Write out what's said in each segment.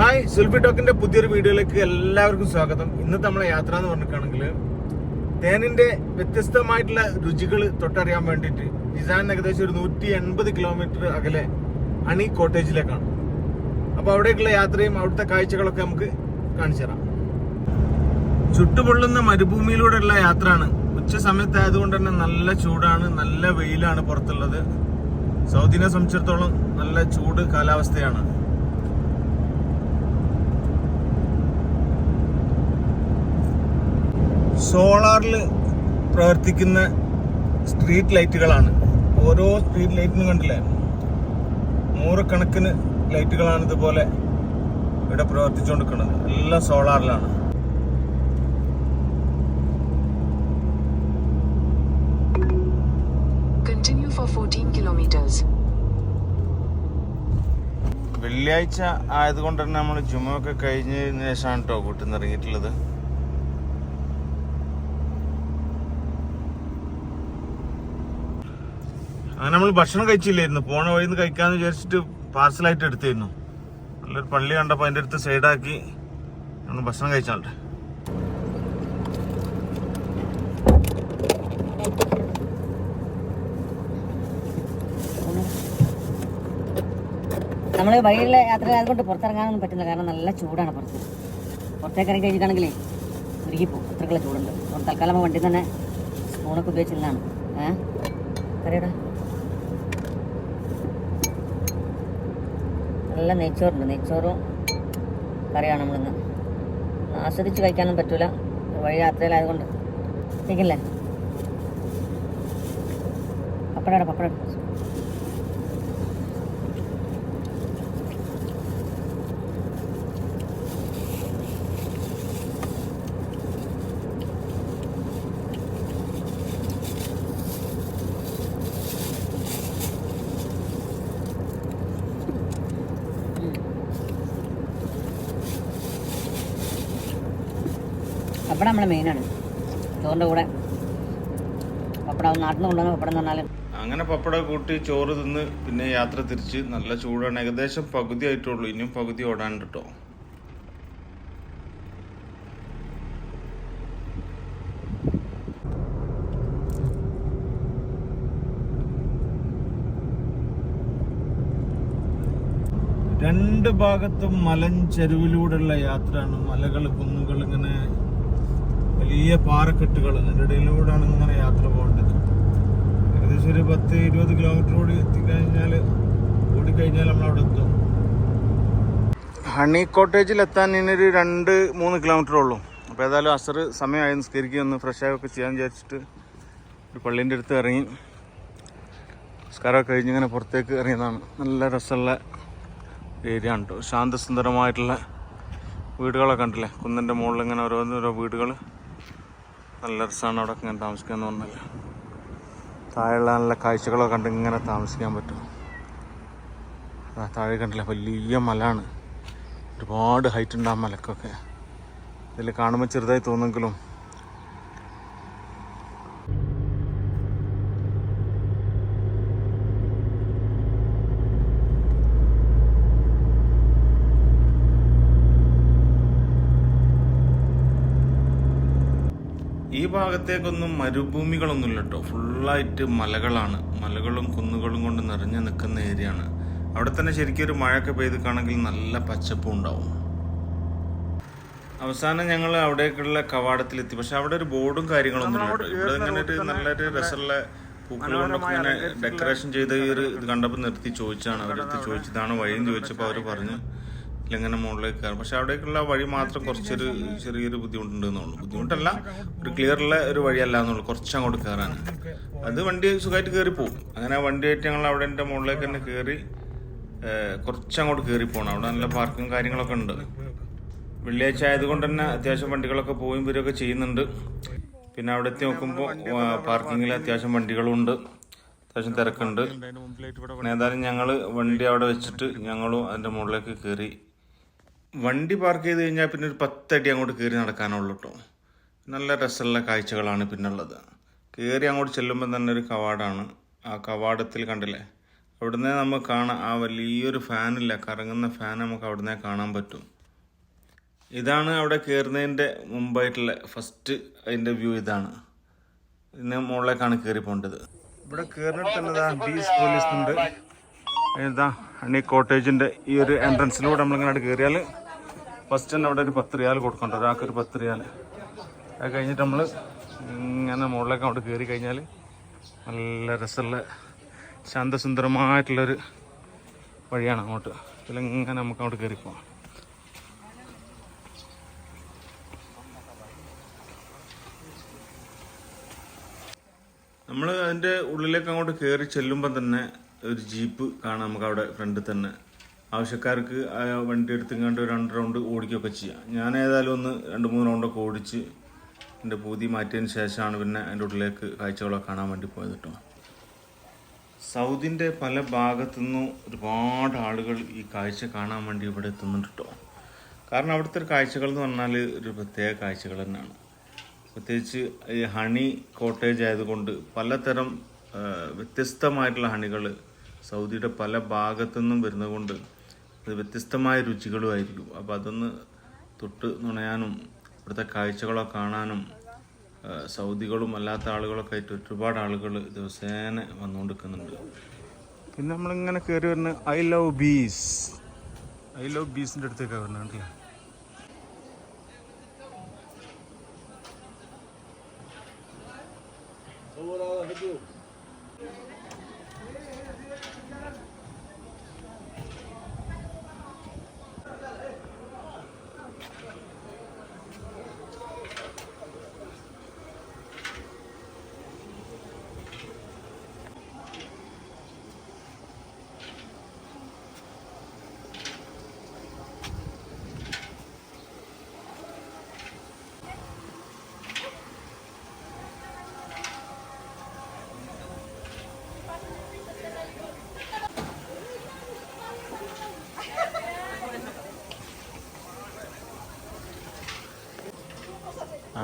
Hi Zulfi ടോക്കിന്റെ പുതിയൊരു വീഡിയോയിലേക്ക് എല്ലാവർക്കും സ്വാഗതം. ഇന്നത്തെ നമ്മളെ യാത്ര എന്ന് പറഞ്ഞിട്ടാണെങ്കിൽ തേനിന്റെ വ്യത്യസ്തമായിട്ടുള്ള രുചികൾ തൊട്ടറിയാൻ വേണ്ടിയിട്ട് ജിസാൻ ഏകദേശം ഒരു നൂറ്റി എൺപത് കിലോമീറ്റർ അകലെ അണി കോട്ടേജിലേക്കാണ്. അപ്പോൾ അവിടേക്കുള്ള യാത്രയും അവിടുത്തെ കാഴ്ചകളൊക്കെ നമുക്ക് കാണിച്ചു തരാം. ചുട്ടുപൊള്ളുന്ന മരുഭൂമിയിലൂടെയുള്ള യാത്രയാണ്. ഉച്ച സമയത്തായതുകൊണ്ട് തന്നെ നല്ല ചൂടാണ് നല്ല വെയിലാണ് പുറത്തുള്ളത്. സൗദിനെ സംബന്ധിച്ചിടത്തോളം നല്ല ചൂട് കാലാവസ്ഥയാണ്. സോളാറിൽ പ്രവർത്തിക്കുന്ന സ്ട്രീറ്റ് ലൈറ്റുകളാണ്. ഓരോ സ്ട്രീറ്റ് ലൈറ്റിനും കണ്ടില്ലേ? നൂറുകണക്കിന് ലൈറ്റുകളാണ് ഇതുപോലെ ഇവിടെ പ്രവർത്തിച്ചുകൊണ്ടിരിക്കുന്നത്. എല്ലാം സോളാറിലാണ്. Continue for 14 kilometers. വെള്ളിയാഴ്ച ആയതുകൊണ്ട് തന്നെ നമ്മൾ ജുമൊക്കെ കഴിഞ്ഞതിന് ശേഷമാണ് കേട്ടോ കൂട്ടിന്ന് ഇറങ്ങിയിട്ടുള്ളത്. അങ്ങനെ നമ്മൾ ഭക്ഷണം കഴിച്ചില്ലായിരുന്നു. പോണ വഴി നിന്ന് കഴിക്കാന്ന് വിചാരിച്ചിട്ട് പാർസലായിട്ട് എടുത്തിരുന്നു. നല്ലൊരു പള്ളി കണ്ടപ്പോൾ അതിന്റെ അടുത്ത് സൈഡാക്കി നമ്മൾ ഭക്ഷണം കഴിച്ചാളുടെ. നമ്മൾ വഴിയിലെ യാത്ര കൊണ്ട് പുറത്തിറങ്ങാനൊന്നും പറ്റില്ല. കാരണം നല്ല ചൂടാണ് പുറത്ത്. പുറത്തേക്ക് ഇറങ്ങി കഴിഞ്ഞിട്ടാണെങ്കിലേ ഉരുകിപ്പോവും അത്രക്കുള്ള ചൂടുണ്ട്. തൽക്കാലം വണ്ടി തന്നെ സ്പൂണൊക്കെ ഉപയോഗിച്ചിരുന്നതാണ് ഏഹ് കറിയടാ നല്ല നെയ്ച്ചോറുണ്ട്. നെയ്ച്ചോറും കറിയാണ് നമ്മളിന്ന്. ആസ്വദിച്ച് കഴിക്കാനും പറ്റൂല. വഴി യാത്രയിലായതുകൊണ്ട് ശരിക്കല്ലേ പപ്പടം പപ്പട പപ്പടം നമ്മളെ മെയിനാണ് ചോറിന്റെ കൂടെ. പപ്പടം നാട്ടിൽ നിന്ന് കൊണ്ടുവന്ന പപ്പടം എന്ന് പറഞ്ഞാൽ അങ്ങനെ പപ്പട കൂട്ടി ചോറ് തിന്ന് പിന്നെ യാത്ര തിരിച്ച് നല്ല ചൂടാണ്. ഏകദേശം പകുതി ആയിട്ടുള്ളൂ. ഇനിയും പകുതി ഓടാണ്ട് കേട്ടോ രണ്ട് ഭാഗത്തും മലഞ്ചെരുവിലൂടെയുള്ള യാത്രയാണ്. മലകൾ കുന്നുകൾ ഇങ്ങനെ വലിയ പാറക്കെട്ടുകൾ. അതിന്റെ ഇടയിലൂടെയാണ് ഇങ്ങനെ യാത്ര പോകേണ്ടത്. ഏകദേശം ഒരു പത്ത് ഇരുപത് കിലോമീറ്റർ കൂടി എത്തിക്കഴിഞ്ഞാൽ ഓടിക്കഴിഞ്ഞാൽ നമ്മൾ അവിടെ എത്തും. ഹണി കോട്ടേജിൽ എത്താൻ ഇനൊരു ഒരു രണ്ട് മൂന്ന് കിലോമീറ്റർ ഉള്ളൂ. അപ്പോൾ ഏതായാലും അസർ സമയമായി നിസ്കരിക്കുക ഒന്ന് ഫ്രഷ് ആയൊക്കെ ചെയ്യാൻ വിചാരിച്ചിട്ട് ഒരു പള്ളീന്റെ അടുത്ത് ഇറങ്ങി. നിസ്കാരമൊക്കെ കഴിഞ്ഞ് ഇങ്ങനെ പുറത്തേക്ക് ഇറങ്ങിയതാണ്. നല്ല രസമുള്ള ഏരിയ കേട്ടോ ശാന്തസുന്ദരമായിട്ടുള്ള വീടുകളൊക്കെ ഉണ്ടല്ലേ കുന്നിന്റെ മുകളിൽ ഇങ്ങനെ ഓരോന്നോരോ വീടുകൾ നല്ല രസമാണ് അവിടെ ഇങ്ങനെ താമസിക്കാന്ന് പറഞ്ഞാൽ താഴെയുള്ള നല്ല കാഴ്ചകളൊക്കെ കണ്ട് ഇങ്ങനെ താമസിക്കാൻ പറ്റും. താഴെ കണ്ടില്ല? വലിയ മലയാണ്. ഒരുപാട് ഹൈറ്റ് ഉണ്ട് ആ മലക്കൊക്കെ. ഇതിൽ കാണുമ്പോൾ ചെറുതായി തോന്നുമെങ്കിലും ഈ ഭാഗത്തേക്കൊന്നും മരുഭൂമികളൊന്നുമില്ല കേട്ടോ ഫുള്ളായിട്ട് മലകളാണ്. മലകളും കുന്നുകളും കൊണ്ട് നിറഞ്ഞു നിൽക്കുന്ന ഏരിയ ആണ് അവിടെ തന്നെ ശരിക്കും ഒരു മഴയൊക്കെ പെയ്തിക്കാണെങ്കിൽ നല്ല പച്ചപ്പും ഉണ്ടാവും. അവസാനം ഞങ്ങൾ അവിടേക്കുള്ള കവാടത്തിലെത്തി. പക്ഷെ അവിടെ ഒരു ബോർഡും കാര്യങ്ങളൊന്നും ഇവിടെ ഇങ്ങനെ ഒരു നല്ലൊരു രസമുള്ള പൂക്കൾ കൊണ്ടൊക്കെ ഇങ്ങനെ ഡെക്കറേഷൻ ചെയ്ത ഈ ഒരു ഇത് കണ്ടപ്പോൾ നിർത്തി ചോദിച്ചാണ് അവരടുത്ത് ചോദിച്ചതാണ് വഴിയും ചോദിച്ചപ്പോൾ അവർ പറഞ്ഞു ഇങ്ങനെ മുകളിലേക്ക് കയറും. പക്ഷെ അവിടേക്കുള്ള വഴി മാത്രം കുറച്ചൊരു ചെറിയൊരു ബുദ്ധിമുട്ടുണ്ട് എന്നുള്ളൂ ബുദ്ധിമുട്ടല്ല ഒരു ക്ലിയറുള്ള ഒരു വഴിയല്ല എന്നുള്ളൂ കുറച്ച് അങ്ങോട്ട് കയറാൻ. അത് വണ്ടി സുഖമായിട്ട് കയറി പോകും അങ്ങനെ വണ്ടി ആയിട്ട് ഞങ്ങൾ അവിടെ എന്റെ മുകളിലേക്ക് തന്നെ കയറി കുറച്ചങ്ങോട്ട് കയറി പോകണം അവിടെ നല്ല പാർക്കും കാര്യങ്ങളൊക്കെ ഉണ്ട്. വെള്ളിയാഴ്ച ആയതുകൊണ്ട് തന്നെ അത്യാവശ്യം വണ്ടികളൊക്കെ പോയും വരികയൊക്കെ ചെയ്യുന്നുണ്ട്. പിന്നെ അവിടെ എത്തി നോക്കുമ്പോൾ പാർക്കിങ്ങിൽ അത്യാവശ്യം വണ്ടികളുണ്ട് അത്യാവശ്യം തിരക്കുണ്ട്. ഏതായാലും ഞങ്ങൾ വണ്ടി അവിടെ വെച്ചിട്ട് ഞങ്ങളും അതിന്റെ മുകളിലേക്ക് കയറി വണ്ടി പാർക്ക് ചെയ്ത് കഴിഞ്ഞാൽ പിന്നെ ഒരു പത്തടി അങ്ങോട്ട് കയറി നടക്കാനുള്ളൂ കേട്ടോ നല്ല രസമുള്ള കാഴ്ചകളാണ് പിന്നുള്ളത്. കയറി അങ്ങോട്ട് ചെല്ലുമ്പോൾ തന്നെ ഒരു കവാടമാണ് ആ കവാടത്തിൽ കണ്ടില്ലേ? അവിടുന്ന് നമുക്ക് കാണാം ആ വലിയൊരു ഫാനില്ല കറങ്ങുന്ന ഫാൻ നമുക്ക് അവിടുന്ന് കാണാൻ പറ്റും. ഇതാണ് അവിടെ കയറുന്നതിന്റെ മുമ്പായിട്ടുള്ള ഫസ്റ്റ് അതിന്റെ വ്യൂ ഇതാണ്. ഇതിന് മുകളിലേക്കാണ് കയറി പോകേണ്ടത്. ഇവിടെ കയറിയിട്ട് തന്നെ ബീസ് പോലീസ് ഉണ്ട്. ഇതാ ഹണി കോട്ടേജിന്റെ ഈ ഒരു എൻട്രൻസിലൂടെ നമ്മളിങ്ങനെ കയറിയാൽ ഫസ്റ്റ് തന്നെ അവിടെ ഒരു പത്ത് റിയാൽ കൊടുക്കണ്ട ഒരാൾക്ക് ഒരു പത്ത് റിയാൽ അത് കഴിഞ്ഞിട്ട് നമ്മൾ ഇങ്ങനെ മുകളിലേക്ക് അവിടെ കയറി കഴിഞ്ഞാൽ നല്ല രസമുള്ള ശാന്തസുന്ദരമായിട്ടുള്ളൊരു വഴിയാണ് അങ്ങോട്ട്. ഇതിലിങ്ങനെ നമുക്ക് അങ്ങോട്ട് കയറി പോകാം നമ്മൾ അതിന്റെ ഉള്ളിലേക്ക് അങ്ങോട്ട് കയറി ചെല്ലുമ്പം തന്നെ ഒരു ജീപ്പ് കാണാം നമുക്ക് അവിടെ ഫ്രണ്ടിൽ തന്നെ. ആവശ്യക്കാർക്ക് ആ വണ്ടി എടുത്തുകൊണ്ട് രണ്ട് റൗണ്ട് ഓടിക്കുകയൊക്കെ ചെയ്യാം. ഞാൻ ഏതായാലും ഒന്ന് രണ്ട് മൂന്ന് റൗണ്ടൊക്കെ ഓടിച്ച് എന്റെ പൂതി മാറ്റിയതിന് ശേഷമാണ് പിന്നെ അതിന്റെ ഉള്ളിലേക്ക് കാഴ്ചകളൊക്കെ കാണാൻ വേണ്ടി പോയത് കേട്ടോ. സൗദിന്റെ പല ഭാഗത്തുനിന്നും ഒരുപാട് ആളുകൾ ഈ കാഴ്ച കാണാൻ വേണ്ടി ഇവിടെ എത്തുന്നുണ്ട് കേട്ടോ. കാരണം അവിടുത്തെ ഒരു കാഴ്ചകൾ എന്ന് പറഞ്ഞാൽ ഒരു പ്രത്യേക കാഴ്ചകൾ തന്നെയാണ്. പ്രത്യേകിച്ച് ഈ ഹണി കോട്ടേജ് ആയതുകൊണ്ട് പലതരം വ്യത്യസ്തമായിട്ടുള്ള ഹണികൾ സൗദിയുടെ പല ഭാഗത്തുനിന്നും വരുന്നത് കൊണ്ട് അത് വ്യത്യസ്തമായ രുചികളുമായിരിക്കും. അപ്പോൾ അതൊന്ന് തൊട്ട് നുണയാനും ഇവിടുത്തെ കാഴ്ചകളൊക്കെ കാണാനും സൗദികളും അല്ലാത്ത ആളുകളൊക്കെ ആയിട്ട് ഒരുപാട് ആളുകൾ ദിവസേന വന്നുകൊണ്ടിരിക്കുന്നുണ്ട്. പിന്നെ നമ്മളിങ്ങനെ കയറി വരുന്നത് I love bees. I love ബീസിന്റെ അടുത്തേക്കാണ് വരുന്നത് വരുന്നുണ്ടല്ലേ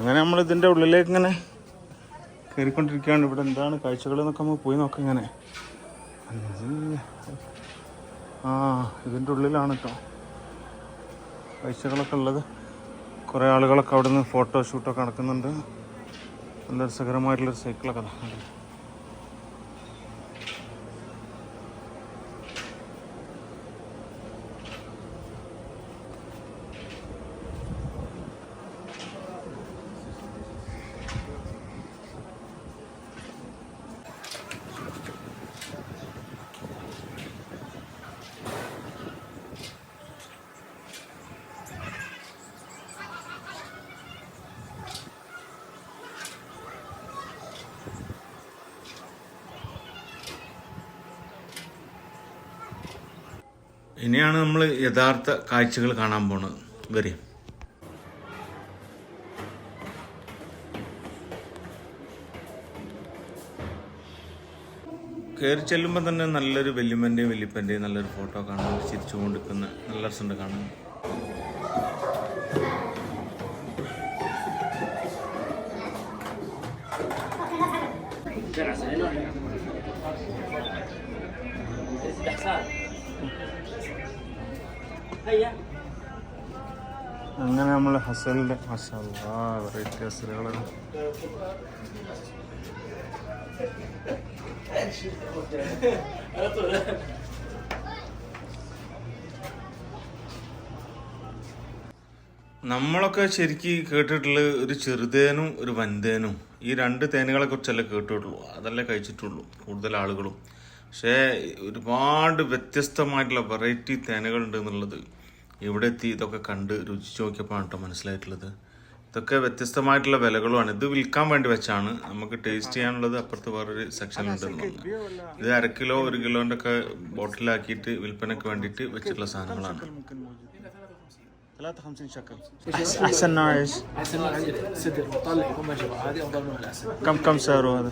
അങ്ങനെ നമ്മൾ ഇതിന്റെ ഉള്ളിലേക്ക് ഇങ്ങനെ കയറിക്കൊണ്ടിരിക്കുകയാണ്. ഇവിടെ എന്താണ് കാഴ്ചകൾ എന്നൊക്കെ നമ്മൾ പോയി നോക്കാം ഇങ്ങനെ. ആ ഇതിന്റെ ഉള്ളിലാണ് കേട്ടോ കാഴ്ചകളൊക്കെ ഉള്ളത്. കുറേ ആളുകളൊക്കെ അവിടെ നിന്ന് ഫോട്ടോ ഷൂട്ടൊക്കെ നടക്കുന്നുണ്ട്. നല്ല രസകരമായിട്ടുള്ളൊരു സൈക്കിളൊക്കെ ഇനിയാണ് നമ്മൾ യഥാർത്ഥ കാഴ്ചകൾ കാണാൻ പോണത്. വരും. കയറി ചെല്ലുമ്പോൾ തന്നെ നല്ലൊരു വല്യമ്മന്റെയും വല്യപ്പന്റെയും നല്ലൊരു ഫോട്ടോ കാണാൻ ചിരിച്ചുകൊണ്ടിരിക്കുന്ന നല്ല രസമുണ്ട് കാണാൻ. ഹസലിന്റെ വെറൈറ്റി ഹസലുകളാണ് നമ്മളൊക്കെ ശരിക്ക് കേട്ടിട്ടുള്ള ഒരു ചെറുതേനും ഒരു വൻതേനും ഈ രണ്ട് തേനുകളെ കുറിച്ചല്ലേ കേട്ടിട്ടുള്ളൂ. അതല്ലേ കഴിച്ചിട്ടുള്ളൂ കൂടുതൽ ആളുകളും. പക്ഷേ ഒരുപാട് വ്യത്യസ്തമായിട്ടുള്ള വെറൈറ്റി തേനുകളുണ്ട് എന്നുള്ളത് ഇവിടെ എത്തി? ഇതൊക്കെ കണ്ട് രുചിച്ച് നോക്കിയപ്പോൾ കേട്ടോ മനസ്സിലായിട്ടുള്ളത്. ഇതൊക്കെ വ്യത്യസ്തമായിട്ടുള്ള വിലകളുമാണ്. ഇത് വിൽക്കാൻ വേണ്ടി വെച്ചാണ് നമുക്ക് ടേസ്റ്റ് ചെയ്യാനുള്ളത്. അപ്പുറത്ത് വേറൊരു സെക്ഷൻ ഉണ്ടെന്ന് ഇത് അര കിലോ ഒരു കിലോന്റെ ഒക്കെ ബോട്ടിലാക്കിയിട്ട് വിൽപ്പനക്ക് വേണ്ടിയിട്ട് വെച്ചിട്ടുള്ള സാധനങ്ങളാണ്. احسن نوع ايش؟ احسن نوع عندنا سدر مطلع يكون مجرى هذه افضل نوع العسل كم كم سعره هذا؟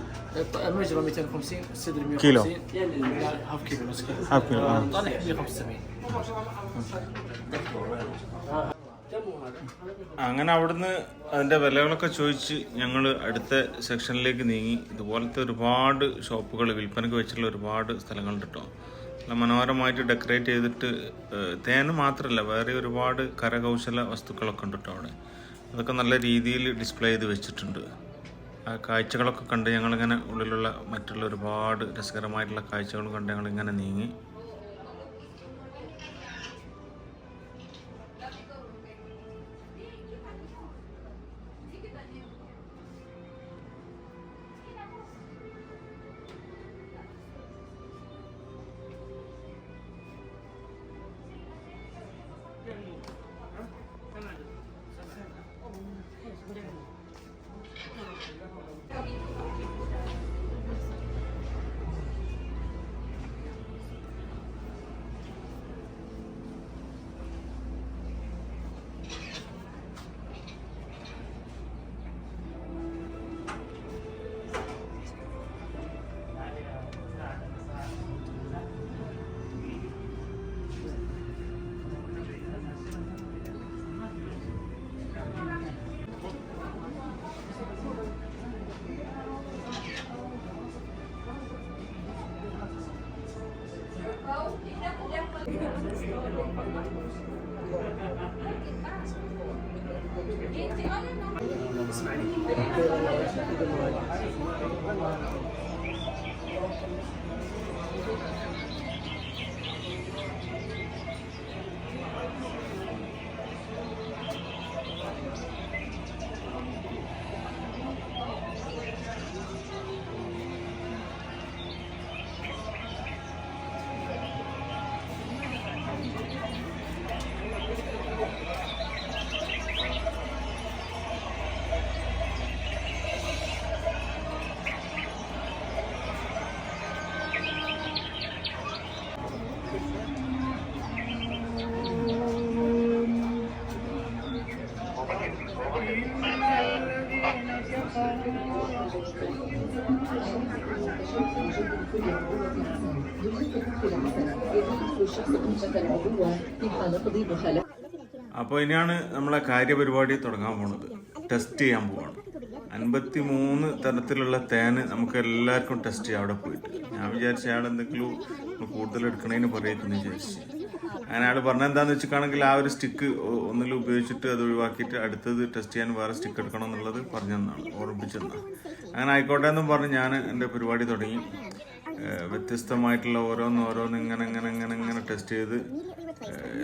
المجرى 250 السدر 150 كيلو. لا، هاف كيلو نص كيلو هاف كيلو، آه. مطلع 175 അങ്ങനെ അവിടുന്ന് അതിന്റെ വിലകളൊക്കെ ചോദിച്ച് ഞങ്ങൾ അടുത്ത സെക്ഷനിലേക്ക് നീങ്ങി ഇതുപോലത്തെ ഒരുപാട് ഷോപ്പുകൾ വിൽപ്പനക്ക് വെച്ചിട്ടുള്ള ഒരുപാട് സ്ഥലങ്ങളുണ്ട് കേട്ടോ നല്ല മനോഹരമായിട്ട് ഡെക്കറേറ്റ് ചെയ്തിട്ട് തേൻ മാത്രമല്ല വേറെ ഒരുപാട് കരകൗശല വസ്തുക്കളൊക്കെ ഉണ്ട് കേട്ടോ അവിടെ. അതൊക്കെ നല്ല രീതിയിൽ ഡിസ്പ്ലേ ചെയ്ത് വെച്ചിട്ടുണ്ട്. ആ കാഴ്ചകളൊക്കെ കണ്ട് ഞങ്ങളിങ്ങനെ ഉള്ളിലുള്ള മറ്റുള്ള ഒരുപാട് രസകരമായിട്ടുള്ള കാഴ്ചകൾ കണ്ട് ഞങ്ങളിങ്ങനെ നീങ്ങി. Thank you. അപ്പോൾ ഇനിയാണ് നമ്മളെ കാര്യപരിപാടി തുടങ്ങാൻ പോണത്. ടെസ്റ്റ് ചെയ്യാൻ പോവാണ്. അൻപത്തി മൂന്ന് തരത്തിലുള്ള തേന് നമുക്ക് എല്ലാവർക്കും ടെസ്റ്റ് ചെയ്യാം അവിടെ പോയിട്ട്. ഞാൻ വിചാരിച്ച അയാൾ എന്തെങ്കിലും കൂടുതൽ എടുക്കണേന്ന് പറയുന്നു വിചാരിച്ചു. അങ്ങനെ അയാൾ പറഞ്ഞ എന്താന്ന് വെച്ചിട്ടാണെങ്കിൽ ആ ഒരു സ്റ്റിക്ക് ഒന്നിൽ ഉപയോഗിച്ചിട്ട് അത് ഒഴിവാക്കിയിട്ട് അടുത്തത് ടെസ്റ്റ് ചെയ്യാൻ വേറെ സ്റ്റിക്ക് എടുക്കണം എന്നുള്ളത് പറഞ്ഞു ഓർമ്മിച്ചെന്നാണ്. അങ്ങനെ ആയിക്കോട്ടെ എന്നും പറഞ്ഞ് ഞാൻ എന്റെ പരിപാടി തുടങ്ങി. വ്യത്യസ്തമായിട്ടുള്ള ഓരോന്ന് ഓരോന്ന് ഇങ്ങനെ ഇങ്ങനെ ഇങ്ങനെ ഇങ്ങനെ ടെസ്റ്റ് ചെയ്ത്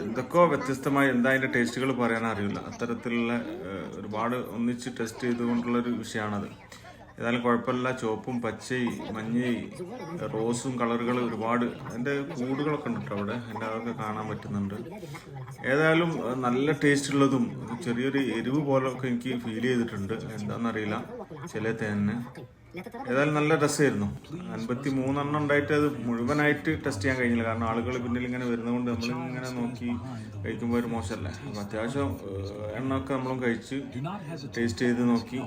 എന്തൊക്കെയോ വ്യത്യസ്തമായി എന്താ അതിന്റെ ടേസ്റ്റുകൾ പറയാൻ അറിയില്ല. അത്തരത്തിലുള്ള ഒരുപാട് ഒന്നിച്ച് ടെസ്റ്റ് ചെയ്തുകൊണ്ടുള്ളൊരു വിഷയമാണത് ഏതായാലും കുഴപ്പമില്ല. ചുവപ്പും പച്ചയും മഞ്ഞയും റോസും കളറുകൾ ഒരുപാട് അതിന്റെ കൂടുകളൊക്കെ ഉണ്ട് കേട്ടോ അവിടെ. എന്റെ അതൊക്കെ കാണാൻ പറ്റുന്നുണ്ട്. ഏതായാലും നല്ല ടേസ്റ്റ് ഉള്ളതും ചെറിയൊരു എരിവ് പോലൊക്കെ എനിക്ക് ഫീൽ ചെയ്തിട്ടുണ്ട്. എന്താണെന്നറിയില്ല ചില തേനിന് ഏതായാലും നല്ല രസമായിരുന്നു. അൻപത്തി മൂന്നെണ്ണം ഉണ്ടായിട്ട് അത് മുഴുവനായിട്ട് ടെസ്റ്റ് ചെയ്യാൻ കഴിഞ്ഞില്ല. കാരണം ആളുകൾ പിന്നിൽ ഇങ്ങനെ വരുന്നതുകൊണ്ട് നമ്മളിങ്ങനെ നോക്കി കഴിക്കുമ്പോൾ ഒരു മോശമല്ലേ? അപ്പം അത്യാവശ്യം എണ്ണമൊക്കെ നമ്മളും കഴിച്ച് ടേസ്റ്റ് ചെയ്ത് നോക്കി.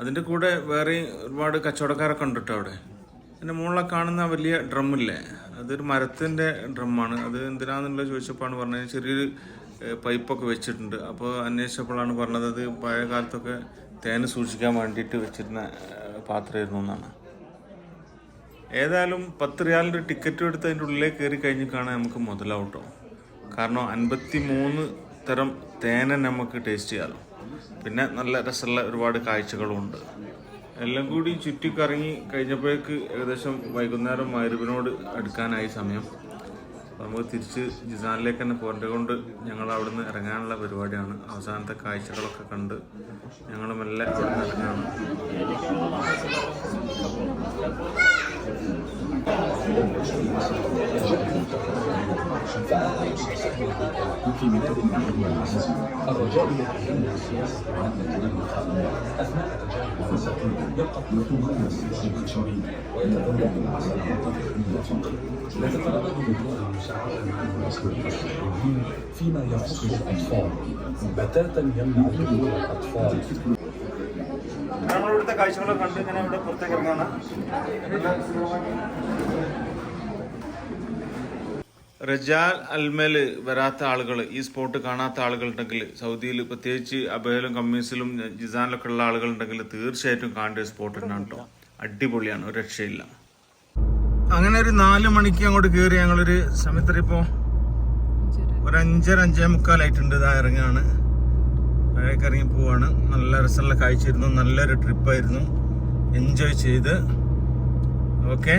അതിന്റെ കൂടെ വേറെ ഒരുപാട് കച്ചവടക്കാരൊക്കെ ഉണ്ട് കേട്ടോ അവിടെ? എന്റെ മുകളിലെ കാണുന്ന വലിയ ഡ്രമ്മില്ലേ? അതൊരു മരത്തിന്റെ ഡ്രമ്മാണ്. അത് എന്തിനാന്നുള്ള ചോദിച്ചപ്പോഴാണ് പറഞ്ഞത്. ചെറിയൊരു പൈപ്പൊക്കെ വെച്ചിട്ടുണ്ട്. അപ്പോൾ അന്വേഷിച്ചപ്പോഴാണ് പറഞ്ഞത് അത് പഴയ കാലത്തൊക്കെ തേൻ സൂക്ഷിക്കാൻ വേണ്ടിയിട്ട് വെച്ചിരുന്ന പാത്രമായിരുന്നു എന്നാണ്. ഏതായാലും പത്ത് റിയാലിന്റെ ടിക്കറ്റ് എടുത്ത് അതിന്റെ ഉള്ളിലേക്ക് കയറി കഴിഞ്ഞിട്ടാണ് നമുക്ക് മുതലാവട്ടോ കാരണം അൻപത്തി മൂന്ന് തരം തേനെ നമുക്ക് ടേസ്റ്റ് ചെയ്യാമല്ലോ പിന്നെ നല്ല രസമുള്ള ഒരുപാട് കാഴ്ചകളുമുണ്ട് എല്ലാം കൂടി ചുറ്റിക്കറങ്ങി കഴിഞ്ഞപ്പോഴേക്ക് ഏകദേശം വൈകുന്നേരം മരുവിനോട് അടുക്കാനായി സമയം. നമുക്ക് തിരിച്ച് ജിസാനിലേക്ക് തന്നെ പോകേണ്ടത് കൊണ്ട് ഞങ്ങൾ അവിടെ നിന്ന് ഇറങ്ങാനുള്ള പരിപാടിയാണ്. അവസാനത്തെ കാഴ്ചകളൊക്കെ കണ്ട് ഞങ്ങൾ മെല്ലെ അവിടെ നിന്ന് ഇറങ്ങാണ്. Thank you. وفي بلاد النحو والعسل الرجاء يتجنى السياسة وان كلمه خامه اثناء تجارب الفساتين يبقى يطوفون السياسة البشريه ويتبنى العسل عن طريق الفقر لا تتردد بدونها مساعده عن الاصل فيما يخص الاطفال بتاتا يمنع دخول الاطفال റജാൽ അൽമേൽ വരാത്ത ആളുകൾ ഈ സ്പോട്ട് കാണാത്ത ആളുകൾ ഉണ്ടെങ്കിൽ സൗദിയിൽ പ്രത്യേകിച്ച് അബേലും കമ്മീസിലും ജിസാനിലൊക്കെ ഉള്ള ആളുകൾ ഉണ്ടെങ്കിൽ തീർച്ചയായിട്ടും കാണേണ്ട ഒരു സ്പോട്ട് തന്നെയാണ് കേട്ടോ അടിപൊളിയാണ് ഒരു രക്ഷയില്ല. അങ്ങനെ ഒരു നാല് മണിക്ക് അങ്ങോട്ട് കയറി ഞങ്ങളൊരു സമയത്ത് ഇപ്പോൾ ഒരു അഞ്ചര അഞ്ചേ മുക്കാലായിട്ടുണ്ട് ഇതാ ഇറങ്ങാണ്. താഴേക്ക് ഇറങ്ങി പോവാണ്. നല്ല രസമുള്ള കാഴ്ചയായിരുന്നു. നല്ലൊരു ട്രിപ്പായിരുന്നു എൻജോയ് ചെയ്ത്. ഓക്കെ